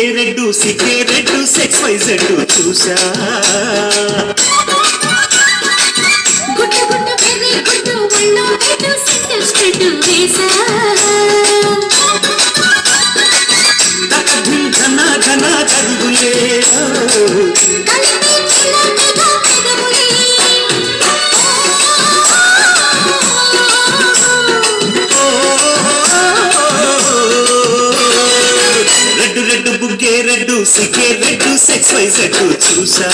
Red బుగ్గే red సిగ్గే red sex Y Z చూసా గుట్టు బెర్రీ రెడ్డు చూసా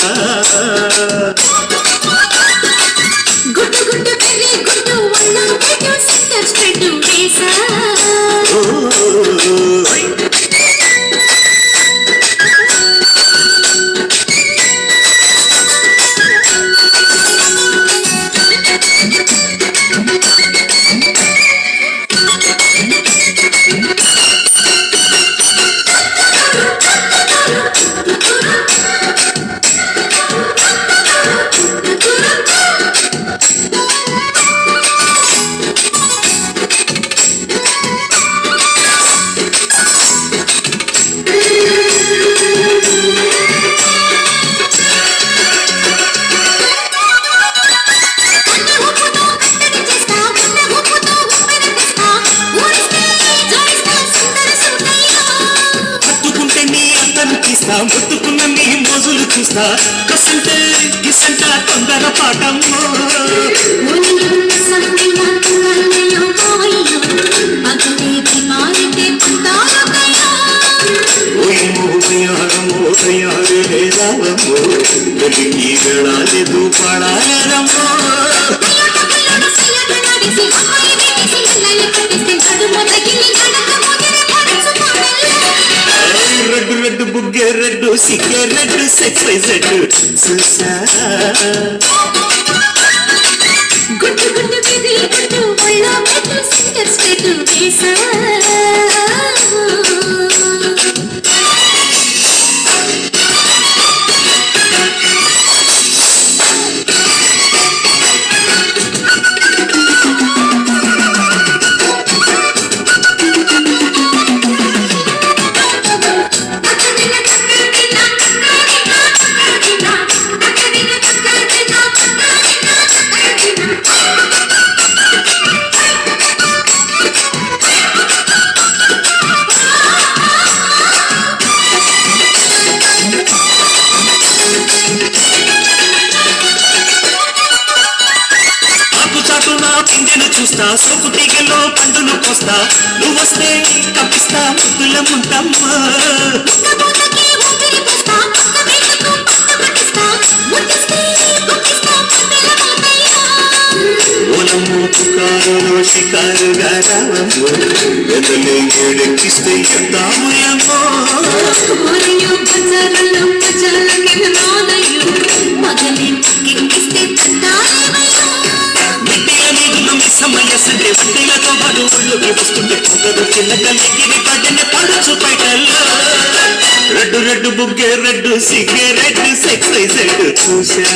మోజులు కసంటే కిసంట తొందర పాటమ్మో మునియున్న సంగయ్య తున్నయ్య రెడ్డు రెడ్డు బుగ్గే రెడ్డు సిగ్గే రెడ్డు సెక్స్ వై జెడ్డు చూసా. గుట్టు గుట్టు బిది గుట్టు ఒళ్ళో పెట్టు సెంటర్ స్టేట్ వేసా వేసుకు పక్క పట్టిస్తా. ముట్టిస్తే ముట్టిస్తా పందెల మోతయ్యా ఓలము పుకారులో షికారుగా రావమ్మో. ఎదలే ఏడెక్కిస్తే మగలి వస్తుంటే పొగరు చిన్నకల్లికి పడ్డని పడచు పైటల్లో రెడ్డు రెడ్డు బుగ్గే రెడ్డు సిగ్గే రెడ్డు సెక్స్ రెడ్డు చూసా